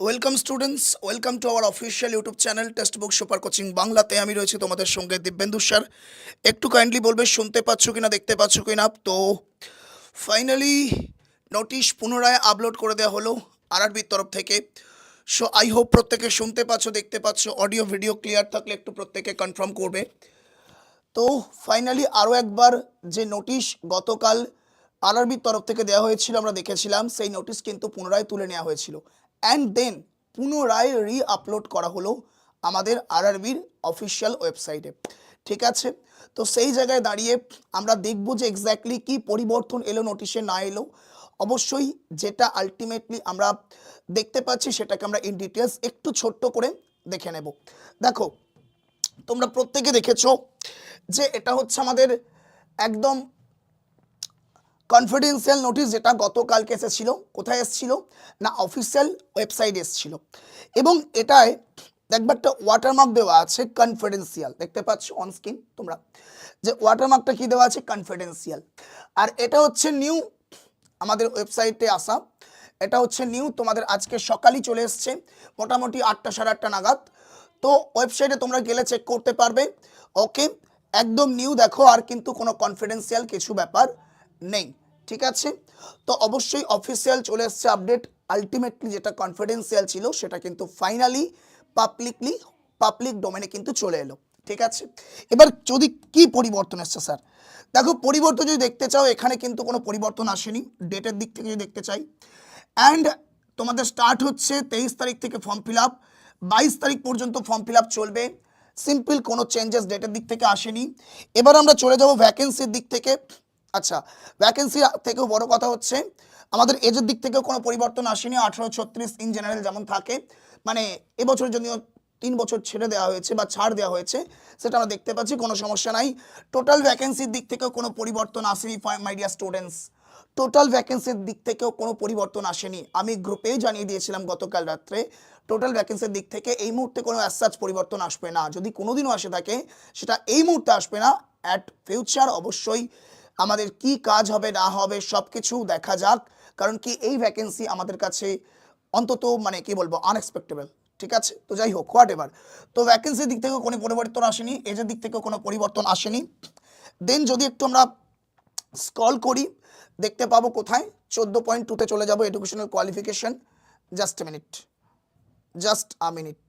Welcome students welcome to our official YouTube channel text book super coaching বাংলাতে আমি রয়েছি তোমাদের সঙ্গে দিব্যেন্দু স্যার। একটু কাইন্ডলি বলবে, শুনতে পাচ্ছ কিনা, দেখতে পাচ্ছ কিনা? তো ফাইনালি নোটিশ পুনরায় আপলোড করে দেওয়া হলো আরআরবির তরফ থেকে। সো আই হোপ প্রত্যেকে শুনতে পাচ্ছ, দেখতে পাচ্ছ অডিও ভিডিও ক্লিয়ার থাকলে একটু প্রত্যেকে কনফার্ম করবে। তো ফাইনালি আরও একবার যে নোটিশ গতকাল আরআরবির তরফ থেকে দেওয়া হয়েছিল, আমরা দেখেছিলাম, সেই নোটিশ কিন্তু পুনরায় তুলে নেওয়া হয়েছিল। অ্যান্ড দেন পুনরায় রি আপলোড করা হলো আমাদের আরআরবির অফিসিয়াল ওয়েবসাইটে ঠিক আছে? তো সেই জায়গায় দাঁড়িয়ে আমরা দেখব যে এক্স্যাক্টলি কী পরিবর্তন এলো নোটিশে না এলো। অবশ্যই যেটা আলটিমেটলি আমরা দেখতে পাচ্ছি সেটাকে আমরা ইন ডিটেলস একটু ছোট্ট করে দেখে নেব। দেখো, তোমরা প্রত্যেকে দেখেছ যে এটা হচ্ছে আমাদের একদম কনফিডেন্সিয়াল নোটিশ যেটা গতকালকে এসেছিল, কোথায় এসেছিল? না অফিসিয়াল ওয়েবসাইট এসেছিল। এবং এটায় দেখবে একটা ওয়াটারমার্ক দেওয়া আছে কনফিডেন্সিয়াল দেখতে পাচ্ছ অন স্ক্রিন তোমরা। যে ওয়াটারমার্কটা কি দেওয়া আছে? কনফিডেন্সিয়াল আর এটা হচ্ছে নিউ আমাদের ওয়েবসাইটে আসা। এটা হচ্ছে নিউ তোমাদের আজকে সকালই চলে এসছে, মোটামুটি আটটা সাড়ে আটটা নাগাদ। তো ওয়েবসাইটে তোমরা গেলে চেক করতে পারবে। ওকে একদম নিউ দেখো, আর কিন্তু কোনো কনফিডেন্সিয়াল কিছু ব্যাপার নেই। ঠিক আছে? তো অবশ্যই অফিসিয়াল চলে এসছে আপডেট আলটিমেটলি যেটা কনফিডেন্সিয়াল ছিল, সেটা কিন্তু ফাইনালি পাবলিকলি পাবলিক ডোমেনে কিন্তু চলে এলো। ঠিক আছে? এবার যদি কি পরিবর্তন এসছে, স্যার? দেখো, পরিবর্তন যদি দেখতে চাও, এখানে কিন্তু কোনো পরিবর্তন আসেনি। ডেটের দিক থেকে যদি দেখতে চাই। অ্যান্ড তোমাদের স্টার্ট হচ্ছে তেইশ তারিখ থেকে ফর্ম ফিল আপ বাইশ তারিখ পর্যন্ত ফর্ম ফিল আপ চলবে। সিম্পল কোনো চেঞ্জেস ডেটের দিক থেকে আসেনি। এবার আমরা চলে যাব ভ্যাকেন্সির দিক থেকে। আচ্ছা ভ্যাকেন্সি থেকেও বড় কথা হচ্ছে, আমাদের এজের দিক থেকেও কোনো পরিবর্তন আসেনি, আঠারো ছত্রিশ ইন জেনারেল যেমন থাকে। মানে এবছর যদিও তিন বছর ছেড়ে দেওয়া হয়েছে বা ছাড় দেওয়া হয়েছে, সেটা আমরা দেখতে পাচ্ছি, কোনো সমস্যা নাই। টোটাল ভ্যাকেন্সির দিক থেকেও কোনো পরিবর্তন আসেনি মাই ডিয়ার স্টুডেন্টস টোটাল ভ্যাকেন্সির দিক থেকেও কোনো পরিবর্তন আসেনি। আমি গ্রুপেই জানিয়ে দিয়েছিলাম গতকাল রাত্রে টোটাল ভ্যাকেন্সির দিক থেকে এই মুহূর্তে কোনো অ্যাসাচ পরিবর্তন আসবে না। যদি কোনোদিনও আসে থাকে, সেটা এই মুহূর্তে আসবে না অ্যাট ফিউচার অবশ্যই আমাদের কি কাজ হবে, না হবে সব কিছু দেখা যাক। কারণ কি এই ভ্যাকেন্সি আমাদের কাছে অন্তত মানে কি বলব আনএক্সপেক্টেবল ঠিক আছে? তো যাই হোক হোয়াট এভার তো ভ্যাকেন্সির দিক থেকেও কোনো পরিবর্তন আসেনি এজের দিক থেকেও কোনো পরিবর্তন আসেনি। দেন যদি একটু আমরা স্কল করি, দেখতে পাবো কোথায়? চোদ্দ পয়েন্ট টুতে চলে যাব educational qualification just minute just a minute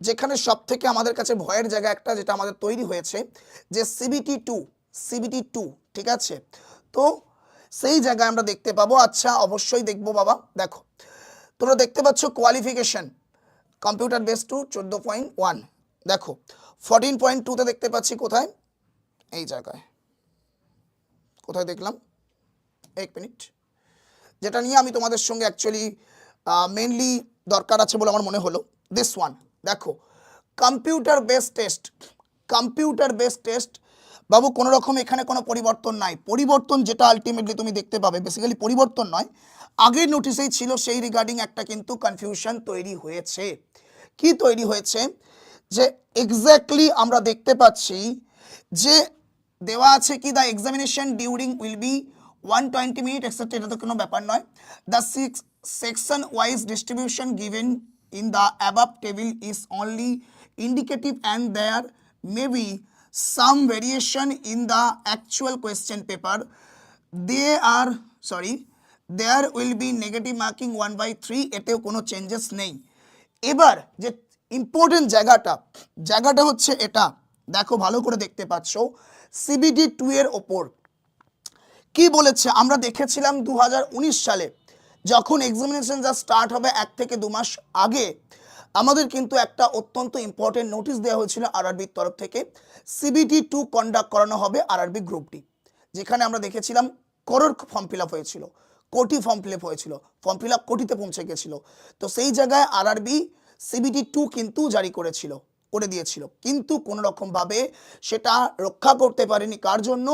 যেখানে সব থেকে আমাদের কাছে ভয়ের জায়গা একটা, যেটা আমাদের তৈরি হয়েছে, যে সিবিটি টু সিবিটি টু ঠিক আছে? তো সেই জায়গায় আমরা দেখতে পাবো আচ্ছা অবশ্যই দেখব বাবা, দেখো। তোমরা দেখতে পাচ্ছ কোয়ালিফিকেশন কম্পিউটার বেস টু চোদ্দ পয়েন্ট ওয়ান দেখো। ফোরটিন পয়েন্ট টুতে দেখতে পাচ্ছি কোথায়? এই জায়গায়। কোথায় দেখলাম? এক মিনিট। যেটা নিয়ে আমি তোমাদের সঙ্গে অ্যাকচুয়ালি মেনলি দরকার আছে বলে আমার মনে হলো। দিস ওয়ান দেখো। Computer base test computer base test বাবু, কোনো রকম এখানে কোনো পরিবর্তন নাই। পরিবর্তন যেটা আলটিমেটলি তুমি দেখতে পাবে বেসিক্যালি পরিবর্তন নয়। আগের নোটিশেই ছিল সেই রিগার্ডিং একটা কিন্তু কনফিউশন তৈরি হয়েছে। কি তৈরি হয়েছে? যে এক্স্যাক্টলি আমরা দেখতে পাচ্ছি যে দেওয়া আছে কি the examination during will be one twenty minute except এটা তো কোনো ব্যাপার নয়। The six section wise distribution given in the above table is only indicative and there may be some variation in the actual question paper they are sorry there will be negative marking one by three এতেও কোনো changes নেই। এবার যে important জায়গাটা জায়গাটা হচ্ছে এটা। দেখো, ভালো করে দেখতে পাচ্ছ। সিবিডি টু এর ওপর। কি বলেছে? আমরা দেখেছিলাম দু হাজার উনিশ সালে, যখন এক্সামিনেশন যা স্টার্ট হবে এক থেকে দু মাস আগে আমাদের কিন্তু একটা অত্যন্ত ইম্পর্টেন্ট নোটিশ দেওয়া হয়েছিল আরআরবির তরফ থেকে। সিবিটি টু কন্ডাক্ট করানো হবে আরআরবি গ্রুপটি যেখানে আমরা দেখেছিলাম করোর ফর্ম ফিল আপ হয়েছিল, কোটি ফর্ম ফিল আপ হয়েছিল ফর্ম ফিল আপ কোটিতে পৌঁছে গেছিল। তো সেই জায়গায় আরআরবি সিবিটি টু কিন্তু জারি করেছিল, করে দিয়েছিল। কিন্তু কোনো রকমভাবে সেটা রক্ষা করতে পারেনি। কার জন্য?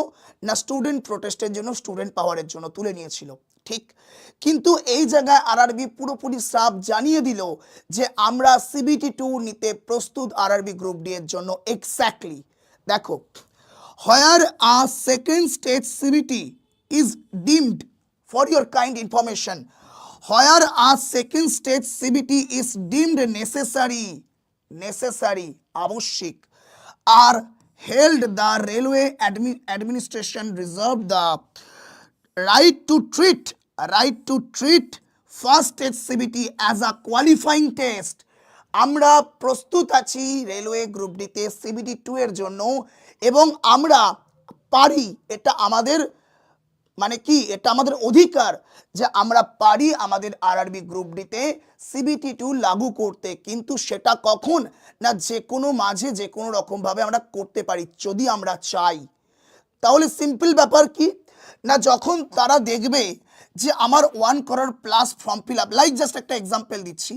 না স্টুডেন্ট প্রোটেস্টের জন্য স্টুডেন্ট পাওয়ারের জন্য তুলে নিয়েছিল। ঠিক। কিন্তু এই জায়গায় আরআরবি পুরোপুরি সাপ জানিয়ে দিল যে আমরা সিবিটি টু নিতে প্রস্তুত আরআরবি গ্রুপ ডি এর জন্য এক্স্যাক্টলি দেখো where a second stage CBT is deemed for your kind information where a second stage CBT is deemed necessary necessary আবশ্যিক are held the railway administration reserve the right to treat, right to treat first stage CBT as a qualifying test. আমরা প্রস্তুত আছি railway group ডিতে CBT two এর জন্য এবং আমরা পারি এটা আমাদের মানে কি, এটা আমাদের অধিকার যে আমরা পারি আমাদের আরআরবি গ্রুপ ডিতে সিবিটি টু লাগু করতে। কিন্তু সেটা কখন না যে কোনো মাঝে যে কোনো রকমভাবে আমরা করতে পারি যদি আমরা চাই। তাহলে সিম্পল ব্যাপার কি? না, যখন তারা দেখবে যে আমার ওয়ান করার plus form fill up like just একটা এক্সাম্পল দিচ্ছি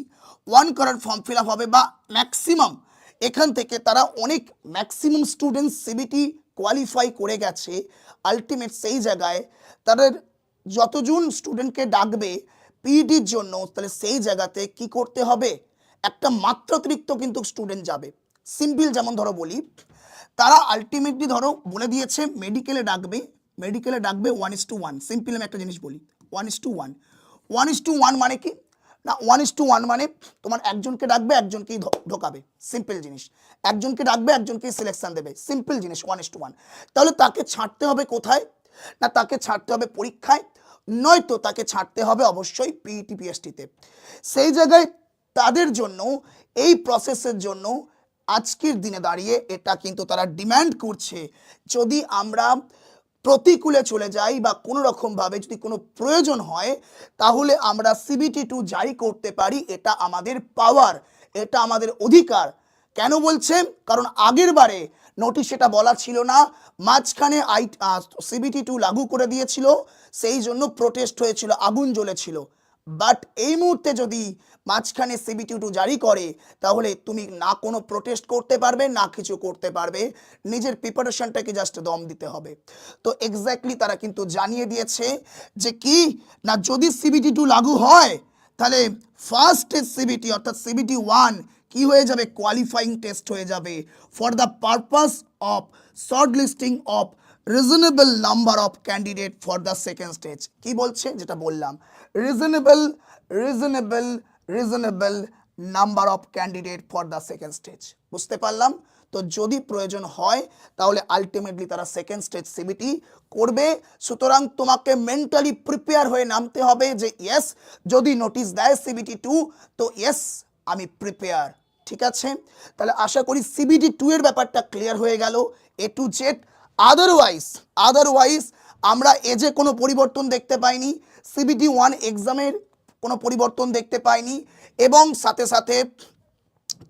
ওয়ান করার ফর্ম ফিল আপ হবে বা ম্যাক্সিমাম এখান থেকে তারা অনেক ম্যাক্সিমাম স্টুডেন্টস সিবিটি কোয়ালিফাই করে গেছে আলটিমেট সেই জায়গায় তাদের যতজন স্টুডেন্টকে ডাকবে পিইটির জন্য, তাহলে সেই জায়গাতে কি করতে হবে? একটা মাত্রাতিরিক্ত কিন্তু স্টুডেন্ট যাবে। সিম্পল যেমন ধরো বলি, তারা আলটিমেটলি ধরো বলে দিয়েছে মেডিকেলে ডাকবে মেডিকেলে ডাকবে one is two one simple আমি একটা জিনিস বলি। One is two one one is two one মানে কি? না ওয়ান ইস টু ওয়ান মানে তোমার একজনকে ডাকবে, একজনকেই ঢোকাবে। সিম্পল জিনিস। একজনকে ডাকবে, একজনকেই সিলেকশন দেবে। সিম্পল জিনিস ওয়ান ইস টু ওয়ান তাহলে তাকে ছাড়তে হবে কোথায়? না, তাকে ছাড়তে হবে পরীক্ষায়। নয়তো তাকে ছাড়তে হবে অবশ্যই পিইটি পিএসটিতে সেই জায়গায় তাদের জন্য, এই প্রসেসের জন্য আজকের দিনে দাঁড়িয়ে এটা কিন্তু তারা ডিমান্ড করছে। যদি আমরা প্রতিকূলে চলে যাই বা কোনো রকমভাবে যদি কোনো প্রয়োজন হয়, তাহলে আমরা সিবিটি টু জারি করতে পারি। এটা আমাদের পাওয়ার এটা আমাদের অধিকার। কেন বলছে? কারণ আগের বারে নোটিশ এটা বলা ছিল না। মাঝখানে আই সিবিটি টু লাগু করে দিয়েছিল। সেই জন্য প্রোটেস্ট হয়েছিল, আগুন জ্বলেছিল। বাট এই মুহূর্তে যদি মাঝখানে সিবিটি টু জারি করে, তাহলে তুমি না কোনো প্রোটেস্ট করতে পারবে, না কিছু করতে পারবে। নিজের প্রিপারেশনটাকে জাস্ট দম দিতে হবে। তো এক্স্যাক্টলি তারা কিন্তু জানিয়ে দিয়েছে যে কি? না যদি সিবিটি টু লাগু হয়, তাহলে ফার্স্ট সিবিটি অর্থাৎ সিবিটি ওয়ান কি হয়ে যাবে? কোয়ালিফাইং টেস্ট হয়ে যাবে। For the purpose of short listing of reasonable number of candidate for the second stage কি বলছে? যেটা বললাম। Reasonable reasonable reasonable number of candidate for the second stage বুঝতে পারলাম? তো যদি প্রয়োজন হয়, তাহলে আলটিমেটলি তারা সেকেন্ড স্টেজ সিবিটি করবে। সুতরাং তোমাকে মেন্টালি প্রিপেয়ার হয়ে নামতে হবে যে ইয়েস যদি নোটিশ দেয় সিবিটি টু তো ইয়েস আমি প্রিপেয়ার ঠিক আছে? তাহলে আশা করি সিবিটি টু এর ব্যাপারটা ক্লিয়ার হয়ে গেল। A to Z otherwise otherwise আমরা এজে কোনো পরিবর্তন দেখতে পাইনি সিবিটি ওয়ান এক্সামের কোনো পরিবর্তন দেখতে পাইনি, এবং সাথে সাথে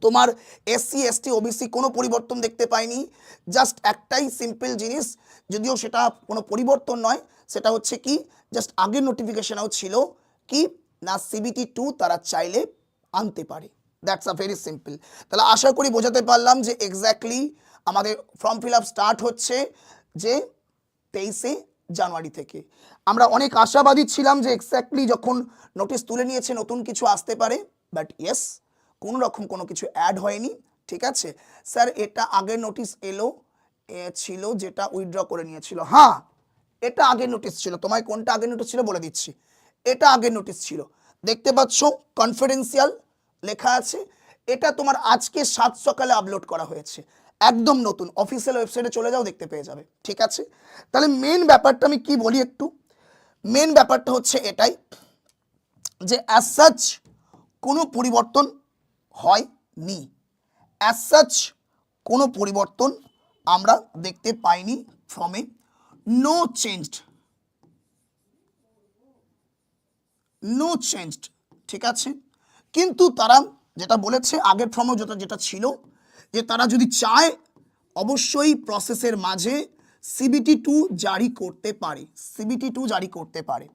তোমার এসসি এসটি ওবিসি কোনো পরিবর্তন দেখতে পাইনি। জাস্ট একটাই সিম্পল জিনিস, যদিও সেটা কোনো পরিবর্তন নয়, সেটা হচ্ছে কি জাস্ট আগের নোটিফিকেশনেও ছিল কি, না সিবিটি টু তারা চাইলে আনতে পারে। দ্যাটস আ ভেরি সিম্পল তাহলে আশা করি বোঝাতে পারলাম যে এক্স্যাক্টলি আমাদের ফর্ম ফিল আপ স্টার্ট হচ্ছে যে তেইশে জানুয়ারি থেকে। আমরা অনেক আশাবাদী ছিলাম যে এক্স্যাক্টলি যখন নোটিশ তুলে নিয়েছে নতুন কিছু আসতে পারে বাট ইয়েস কোনো রকম কোনো কিছু অ্যাড হয়নি, ঠিক আছে? স্যার, এটা আগের নোটিশ এলো ছিল যেটা উইথড্র করে নিয়েছিল। হ্যাঁ এটা আগের নোটিশ ছিল, তোমায় কোনটা আগের নোটিশ ছিল বলে দিচ্ছি। এটা আগের নোটিশ ছিল। দেখতে পাচ্ছ কনফিডেন্সিয়াল লেখা আছে। এটা তোমার আজকে সাত সকালে আপলোড করা হয়েছে। একদম নতুন। অফিসিয়াল ওয়েবসাইটে চলে যাও, দেখতে পেয়ে যাবে। ঠিক আছে? তাহলে মেন ব্যাপারটা আমি কি বলি একটু? মেন ব্যাপারটা হচ্ছে এটাই যে অ্যাজ সাচ কোনো পরিবর্তন হয়নি। অ্যাজ সাচ কোনো পরিবর্তন আমরা দেখতে পাইনি ফ্রমে নো চেঞ্জড নো চেঞ্জড ঠিক আছে? কিন্তু তারা যেটা বলেছে, আগের ফর্মও যেটা যেটা ছিল যে তারা যদি চায়, অবশ্যই প্রসেসের মাঝে সিবিটি টু জারি করতে পারে। সিবিটি টু জারি করতে পারে।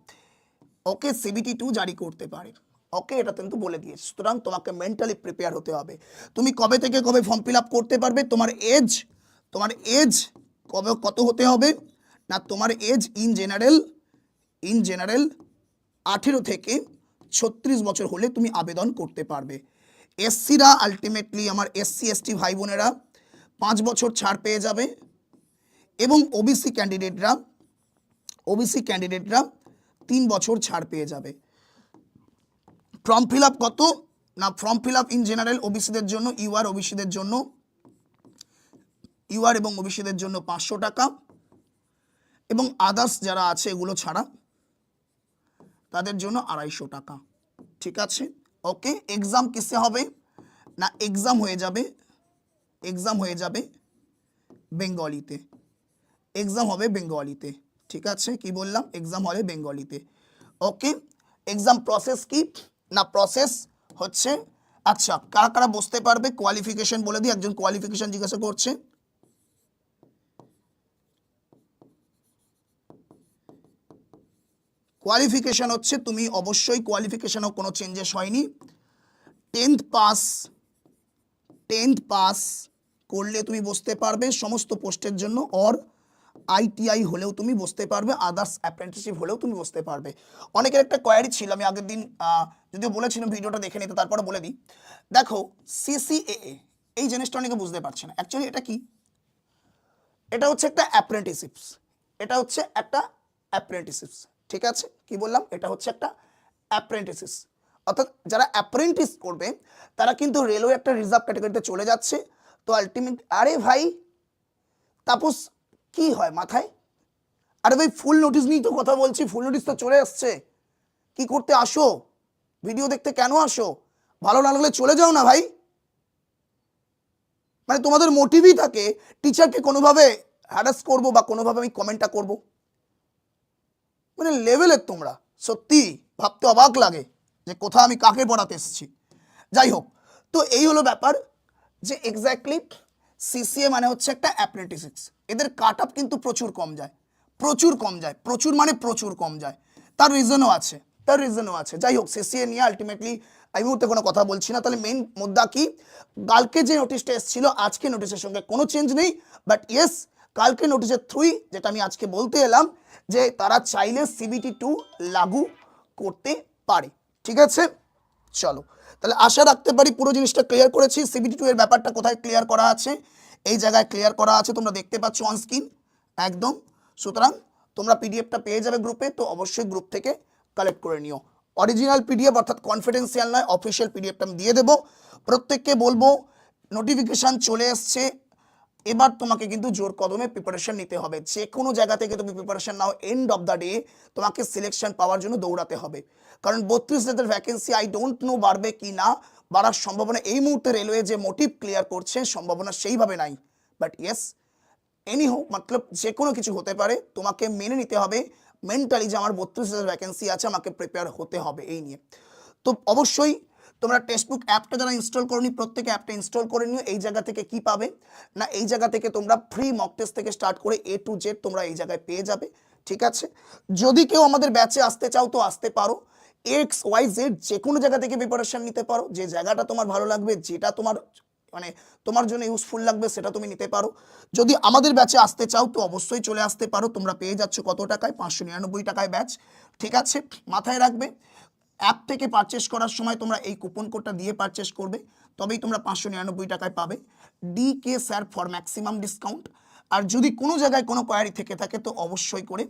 ওকে সিবিটি টু জারি করতে পারে। ওকে এটা কিন্তু বলে দিয়েছে। সুতরাং তোমাকে মেন্টালি প্রিপেয়ার হতে হবে। তুমি কবে থেকে কবে ফর্ম ফিল আপ করতে পারবে? তোমার এজ তোমার এজ কবে কত হতে হবে? না, তোমার age in general in general আঠেরো থেকে ছত্রিশ বছর হলে তুমি আবেদন করতে পারবে। এসসিরা আলটিমেটলি আমার এসসি, এসটি ভাই বোনেরা পাঁচ বছর ছাড় পেয়ে যাবে এবং ওবিসি ক্যান্ডিডেটরা ওবিসি ক্যান্ডিডেটরা তিন বছর ছাড় পেয়ে যাবে। ফর্ম ফিল কত? না ফর্ম ফিল ইন জেনারেল ওবিসিদের জন্য ইউআর ওবিসিদের জন্য ইউআর এবং ওবিসিদের জন্য পাঁচশো টাকা এবং আদার্স যারা আছে এগুলো ছাড়া তাদের জন্য আড়াইশো টাকা। ঠিক আছে? ওকে এক্সাম কিসে হবে? না এক্সাম হয়ে যাবে। এক্সাম হয়ে যাবে বেঙ্গলিতে এক্সাম হবে বেঙ্গলিতে ঠিক আছে, কি বললাম? এক্সাম হবে বেঙ্গলিতে ওকে এক্সাম প্রসেস কি? না প্রসেস হচ্ছে আচ্ছা কারা কারা বসতে পারবে? কোয়ালিফিকেশন বলে দিই, একজন কোয়ালিফিকেশন জিজ্ঞাসা করছে। কোয়ালিফিকেশন হচ্ছে, তুমি অবশ্যই কোয়ালিফিকেশানও কোনো চেঞ্জেস হয়নি। টেন্থ পাস টেন্থ পাস করলে তুমি বসতে পারবে সমস্ত পোস্টের জন্য অর আইটিআই হলেও তুমি বসতে পারবে আদার্স অ্যাপ্রেন্টিসশিপ হলেও তুমি বসতে পারবে। অনেকের একটা কোয়ারি ছিল, আমি আগের দিন যদিও বলেছিলাম ভিডিওটা দেখে নিতে, তারপরে বলে দিই। দেখো সিসিএএ এই জিনিসটা অনেকে বুঝতে পারছে না। অ্যাকচুয়ালি এটা কি? এটা হচ্ছে একটা অ্যাপ্রেন্টিসিপস এটা হচ্ছে একটা অ্যাপ্রেন্টিসিপস ঠিক আছে? কি বললাম? এটা হচ্ছে একটা অ্যাপ্রেন্টিসিস অর্থাৎ যারা অ্যাপ্রেন্টিস করবে, তারা কিন্তু রেলওয়ে একটা রিজার্ভ ক্যাটাগরিতে চলে যাচ্ছে। তো আলটিমেট আরে ভাই, তাপস, কি হয় মাথায়? আরে ভাই ফুল নোটিস নিয়েই তো কথা বলছি ফুল নোটিস তো চলে আসছে। কি করতে আসো? ভিডিও দেখতে কেন আসো? ভালো না লাগলে চলে যাও না ভাই। মানে তোমাদের মোটিভই থাকে টিচারকে কোনোভাবে হ্যারাস করব বা কোনোভাবে আমি কমেন্টটা করব। মানে লেভেলের তোমরা? সত্যি? ভাবতে অবাক লাগে যে কোথায় আমি কাকে পড়াতে এসেছি। যাই হোক, তো এই হলো ব্যাপার যে এক্স্যাক্টলি সিসিএ মানে হচ্ছে একটা অ্যাপ্রেন্টিসিস এদের কাট আপ কিন্তু প্রচুর কম যায়। প্রচুর কম যায়। প্রচুর মানে প্রচুর কম যায়। তার রিজনও আছে। তার রিজনও আছে। যাই হোক সিসিএ নিয়ে আলটিমেটলি এই মুহূর্তে কোনো কথা বলছি না। তাহলে মেন মুদ্রা কি? কালকে যে নোটিশটা এসেছিল, আজকে নোটিশের সঙ্গে কোনো চেঞ্জ নেই। বাট ইয়েস কালকে নোটিশের থ্রুই যেটা আমি আজকে বলতে এলাম যে তারা চাইলে সিবিটি টু লাগু করতে পারে। ঠিক আছে? চলো। তাহলে আশা রাখতে পারি পুরো জিনিসটা ক্লিয়ার করেছি। সিবিটি টু এর ব্যাপারটা কোথায় ক্লিয়ার করা আছে? এই জায়গায় ক্লিয়ার করা আছে, তোমরা দেখতে পাচ্ছ অন স্ক্রিন একদম। সুতরাং তোমরা পিডিএফটা পেয়ে যাবে গ্রুপে তো অবশ্যই গ্রুপ থেকে কালেক্ট করে নিও। অরিজিনাল পিডিএফ অর্থাৎ কনফিডেন্সিয়াল নয় অফিসিয়াল পিডিএফটা আমি দিয়ে দেবো। প্রত্যেককে বলব নোটিফিকেশান চলে এসছে। এবার তোমাকে কিন্তু জোর কদমে প্রিপারেশন নিতে হবে। যে কোনো জায়গা থেকে তুমি প্রিপারেশন নাও এন্ড অফ দ্য ডে তোমাকে সিলেকশন পাওয়ার জন্য দৌড়াতে হবে। কারণ বত্রিশ হাজার ভ্যাকেন্সি আই ডোন্ট নো বাড়বে কি না, বাড়ার সম্ভাবনা এই মুহূর্তে রেলওয়ে যে মোটিভ ক্লিয়ার করছে, সম্ভাবনা সেইভাবে নাই। বাট ইয়েস এনি হোক মতলব যে কোনো কিছু হতে পারে, তোমাকে মেনে নিতে হবে। মেন্টালি যে আমার বত্রিশ হাজার ভ্যাকেন্সি আছে, আমাকে প্রিপেয়ার হতে হবে এই নিয়ে। তো অবশ্যই তোমরা টেক্সটবুক অ্যাপটা যারা ইনস্টল করনি, প্রত্যেকে অ্যাপটা ইনস্টল করে নিও। এই জায়গা থেকে কি পাবে? না, এই জায়গা থেকে তোমরা ফ্রি মক টেস্ট থেকে স্টার্ট করে এ টু জেড তোমরা এই জায়গায় পেয়ে যাবে, ঠিক আছে? যদি কেউ আমাদের ব্যাচে আসতে চাও, তো আসতে পারো। এক্স ওয়াই জেড যে কোনো জায়গা থেকে প্রিপারেশন নিতে পারো। যে জায়গাটা তোমার ভালো লাগবে, যেটা তোমার মানে তোমার জন্য ইউজফুল লাগবে, সেটা তুমি নিতে পারো। যদি আমাদের ব্যাচে আসতে চাও, তো অবশ্যই চলে আসতে পারো। তোমরা পেয়ে যাচ্ছ কত টাকায়? পাঁচশো নিরানব্বই টাকায় ব্যাচ ঠিক আছে? মাথায় রাখবে। অ্যাপ থেকে পারচেস করার সময় তোমরা এই কুপন কোডটা দিয়ে পারচেস করবে, তবেই তোমরা পাঁচশো নিরানব্বই টাকায় পাবে D K sir for maximum discount আর যদি কোনো জায়গায় কোনো কোয়ারি থেকে থাকে, তো অবশ্যই করে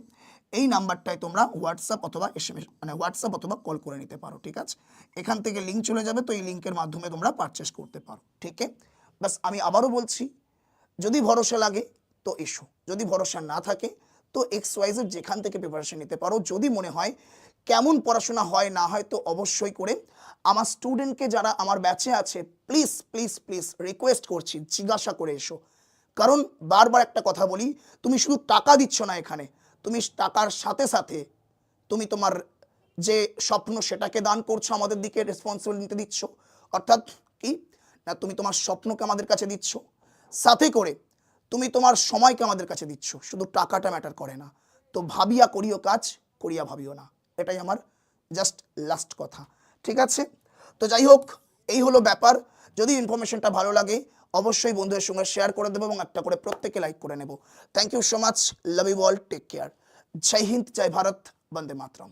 এই নাম্বারটায় তোমরা হোয়াটসঅ্যাপ অথবা এস মানে হোয়াটসঅ্যাপ অথবা কল করে নিতে পারো, ঠিক আছে? এখান থেকে লিঙ্ক চলে যাবে, তো এই লিঙ্কের মাধ্যমে তোমরা পারচেস করতে পারো, ঠিক আছে? বাস আমি আবারও বলছি, যদি ভরসা লাগে, তো এসো। যদি ভরসা না থাকে, তো এক্স ওয়াইজের যেখান থেকে প্রিপারেশন নিতে পারো, যদি মনে হয় কেমন পড়াশোনা হয় না হয় তো অবশ্যই করে। আমার স্টুডেন্টকে যারা আমার ব্যাচে আছে প্লিজ প্লিজ প্লিজ রিকোয়েস্ট করছি, জিজ্ঞাসা করে এসো। কারণ বারবার একটা কথা বলি, তুমি শুধু টাকা দিচ্ছ না এখানে, তুমি টাকার সাথে সাথে তুমি তোমার যে স্বপ্ন সেটাকে দান করছ, আমাদের দিকে রেসপন্সিবিলিটি দিচ্ছ। অর্থাৎ কি? না, তুমি তোমার স্বপ্নকে আমাদের কাছে দিচ্ছ। সাথে করে তুমি তোমার সময়কে আমাদের কাছে দিচ্ছ। শুধু টাকাটা ম্যাটার করে না। তো ভাবিয়া করিও কাজ, করিয়া ভাবিও না। এটাই আমার জাস্ট লাস্ট কথা। ঠিক আছে? তো যাই হোক এই হলো ব্যাপার। যদি ইনফরমেশনটা ভালো লাগে, অবশ্যই বন্ধুদের সঙ্গে শেয়ার করে দেবো এবং একটা করে প্রত্যেকে লাইক করে নেব। Thank you so much love you all take care জয় হিন্দ, জয় ভারত. বন্দে মাতরম।